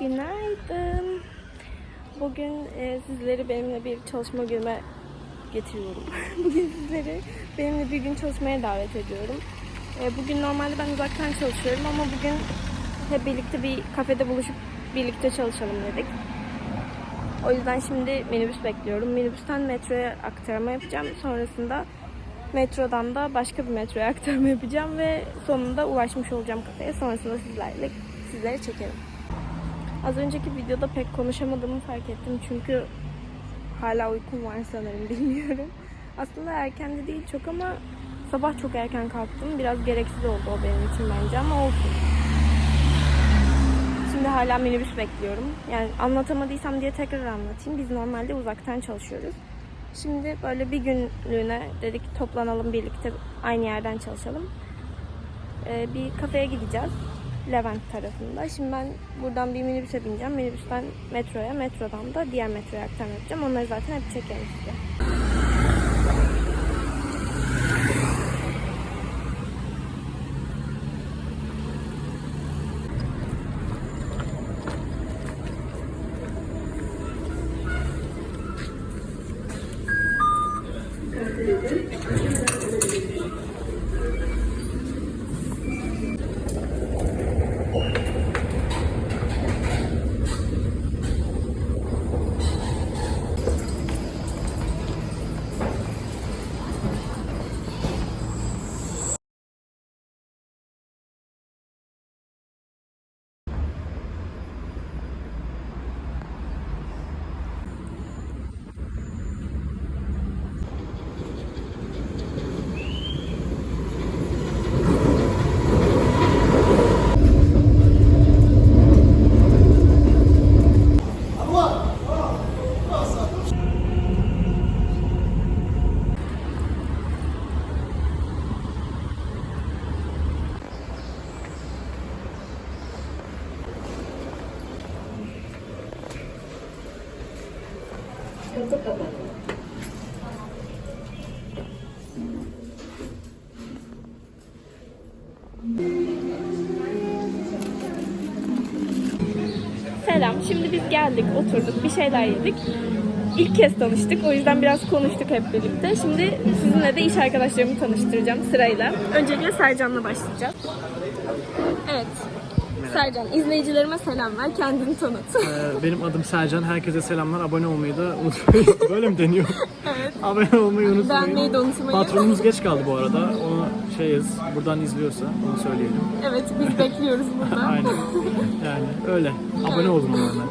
Günaydın. Bugün e, sizleri benimle bir çalışma günüme getiriyorum. Bugün sizleri benimle bir gün çalışmaya davet ediyorum. E, bugün normalde ben uzaktan çalışıyorum ama bugün hep birlikte bir kafede buluşup birlikte çalışalım dedik. O yüzden şimdi minibüs bekliyorum. Minibüsten metroya aktarma yapacağım. Sonrasında metrodan da başka bir metroya aktarma yapacağım ve sonunda ulaşmış olacağım kafeye. Sonrasında sizlerle sizlere çekerim. Az önceki videoda pek konuşamadığımı fark ettim çünkü hala uykum var sanırım bilmiyorum. Aslında erken de değil çok ama sabah çok erken kalktım. Biraz gereksiz oldu o benim için bence ama olsun. Şimdi hala minibüs bekliyorum. Yani anlatamadıysam diye tekrar anlatayım. Biz normalde uzaktan çalışıyoruz. Şimdi böyle bir günlüğüne dedik toplanalım birlikte aynı yerden çalışalım. Ee, bir kafeye gideceğiz. Levent tarafında. Şimdi ben buradan bir minibüse bineceğim. Minibüsten metroya, metrodan da diğer metroya aktarma yapacağım. Onları zaten hep çekerim. Selam. Şimdi biz geldik, oturduk, bir şeyler yedik. İlk kez tanıştık. O yüzden biraz konuştuk hep birlikte. Şimdi sizinle de iş arkadaşlarımı tanıştıracağım sırayla. Öncelikle Sercan'la başlayacağız. Evet. Sercan, izleyicilerime selam ver. Kendini tanıt. Ee, Benim adım Sercan. Herkese selamlar. Abone olmayı da unutmayın. Böyle mi deniyor? evet. Abone olmayı unutmayın. Beğenmeyi de unutmayın. Patronumuz geç kaldı bu arada. Onu şeyiz. Buradan izliyorsa onu söyleyelim. Evet, biz bekliyoruz burada. Aynen. Yani öyle. Abone olun ona.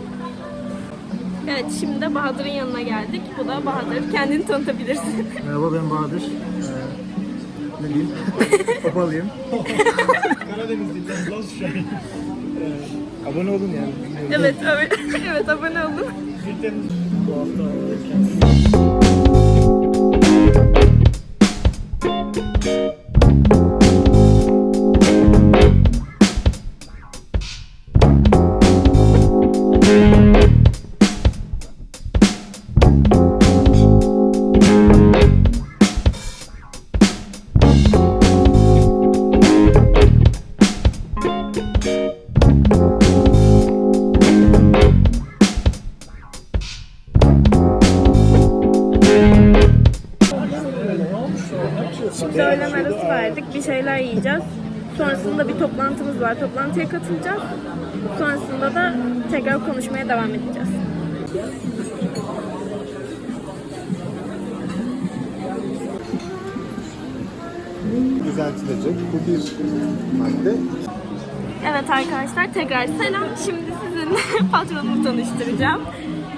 Evet, şimdi de Bahadır'ın yanına geldik. Bu da Bahadır. Kendini tanıtabilirsin. Merhaba ben Bahadır. Ee, ne diyeyim? Papalıyım. Karadenizli'den Los Şahin. Abone olun yani. evet, evet, evet abone olun. Bu hafta Şimdi öğlen arası verdik. Bir şeyler yiyeceğiz. Sonrasında bir toplantımız var. Toplantıya katılacağız. Sonrasında da tekrar konuşmaya devam edeceğiz. Düzeltilecek. Bu bir madde. Evet arkadaşlar tekrar selam. Şimdi sizinle patronumu tanıştıracağım.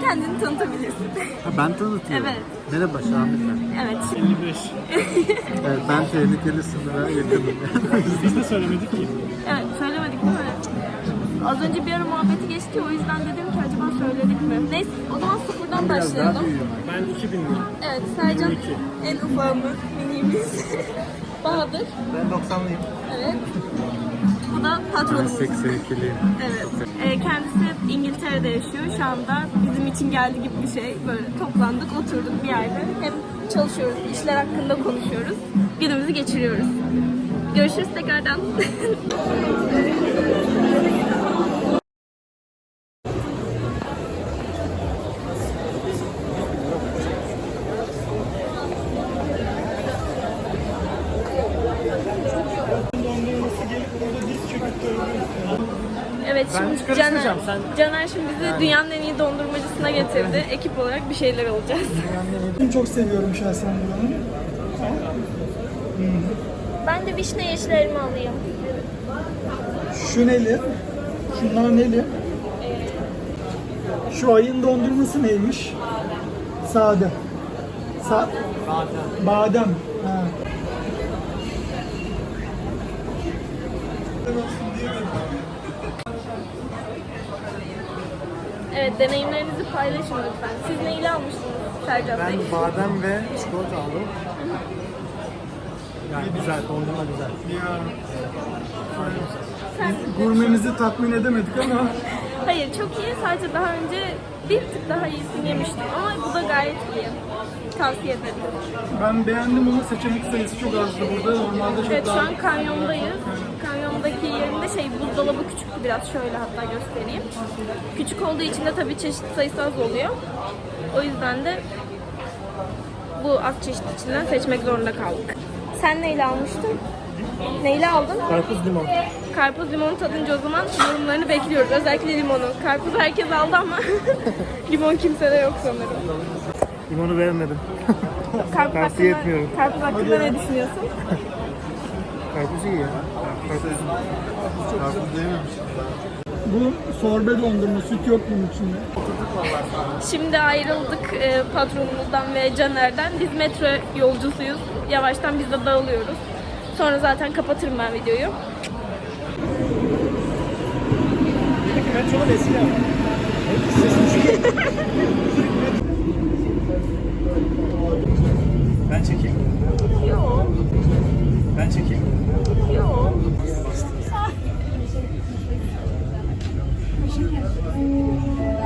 Kendini tanıtabilirsin. Ha, ben tanıtıyorum. Evet. Merhaba Şamil ben. Evet. 55. Evet, ben tehlikeli sınıra yakınım. Biz de söylemedik ki. Evet söylemedik değil mi? Az önce bir ara muhabbeti geçti o yüzden dedim ki acaba söyledik mi? Neyse o zaman sıfırdan Biraz daha başlayalım. büyüğüm. Ben 2000'liyim. Evet Sercan 22. en ufağımız, miniğimiz. Bahadır. Ben 90'lıyım. Evet. Bu da Ben patronumuz. 82'liyim. Evet. Ee, kendisi İngiltere'de yaşıyor. Şu anda bizim için geldi gibi bir şey. Böyle toplandık, oturduk bir yerde. Hem çalışıyoruz, işler hakkında konuşuyoruz. Günümüzü geçiriyoruz. Görüşürüz tekrardan. Evet Ben şimdi hiç karışmayacağım, Caner, sen- Caner şimdi bizi dünyanın en iyi dondurmacısına getirdi. Ekip olarak bir şeyler olacağız. Ben çok seviyorum şahsen bunu. Ben de vişne yeşillerimi alayım. Şu neli? Şunlar neli? Şu ayın dondurması neymiş? Sade. Sa Badem. Badem. Ha. Evet deneyimlerinizi paylaşın lütfen. Siz neyle almıştınız Sercan Bey? Ben badem ve çikolata aldım. Yani güzel, dondurma güzel. Sen- Gurmemizi tatmin edemedik ama Hayır çok iyi. Sadece daha önce bir tık daha iyisini yemiştim. Ama bu da gayet iyi. Tavsiye ederim. ben beğendim ama seçenek sayısı çok azdı burada. Normalde çok Evet şu daha... an kanyondayız. Kanyondaki yerinde şey buzdolabı küçüktü biraz şöyle hatta göstereyim. Küçük olduğu için de tabii çeşit sayısı az oluyor. O yüzden de bu az çeşit içinden seçmek zorunda kaldık. Sen neyle almıştın? Neyle aldın? Karpuz limon. Karpuz limonu tadınca o zaman yorumlarını bekliyoruz. Özellikle limonu. Karpuz herkes aldı ama limon kimsede yok sanırım. Limonu beğenmedim. Karpuz Tavsiye hakkında, etmiyorum. karpuz hakkında ne düşünüyorsun? Karpuz iyi ya. Karpuz. Karpuz değmemiş. Bu sorbe dondurma, süt yok bunun içinde. Şimdi ayrıldık e, patronumuzdan ve Caner'den. Biz metro yolcusuyuz. Yavaştan biz de dağılıyoruz. Sonra zaten kapatırım ben videoyu. Metronun eski ama. Ben çekeyim. Yok, Ben çekeyim. うん。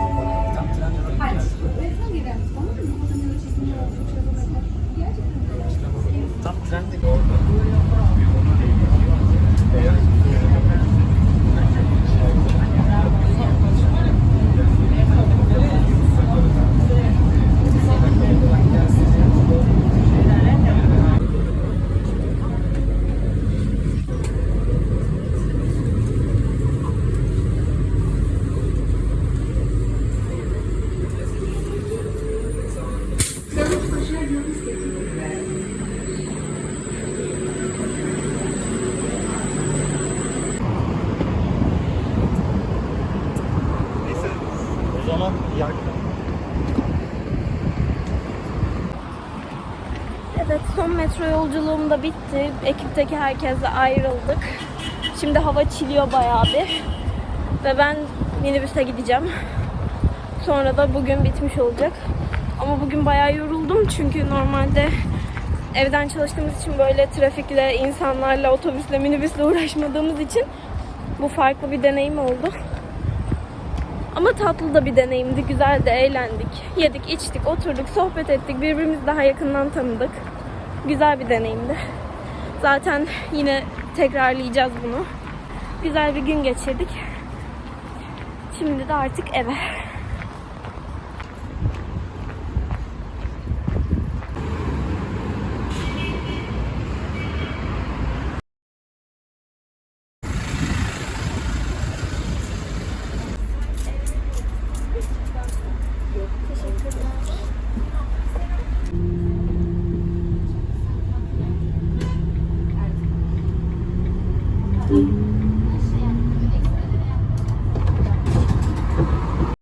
Evet son metro yolculuğum da bitti. Ekipteki herkesle ayrıldık. Şimdi hava çiliyor bayağı bir. Ve ben minibüse gideceğim. Sonra da bugün bitmiş olacak. Ama bugün bayağı yoruldum çünkü normalde evden çalıştığımız için böyle trafikle, insanlarla, otobüsle, minibüsle uğraşmadığımız için bu farklı bir deneyim oldu. Ama tatlı da bir deneyimdi. Güzeldi, eğlendik. Yedik, içtik, oturduk, sohbet ettik. Birbirimizi daha yakından tanıdık. Güzel bir deneyimdi. Zaten yine tekrarlayacağız bunu. Güzel bir gün geçirdik. Şimdi de artık eve.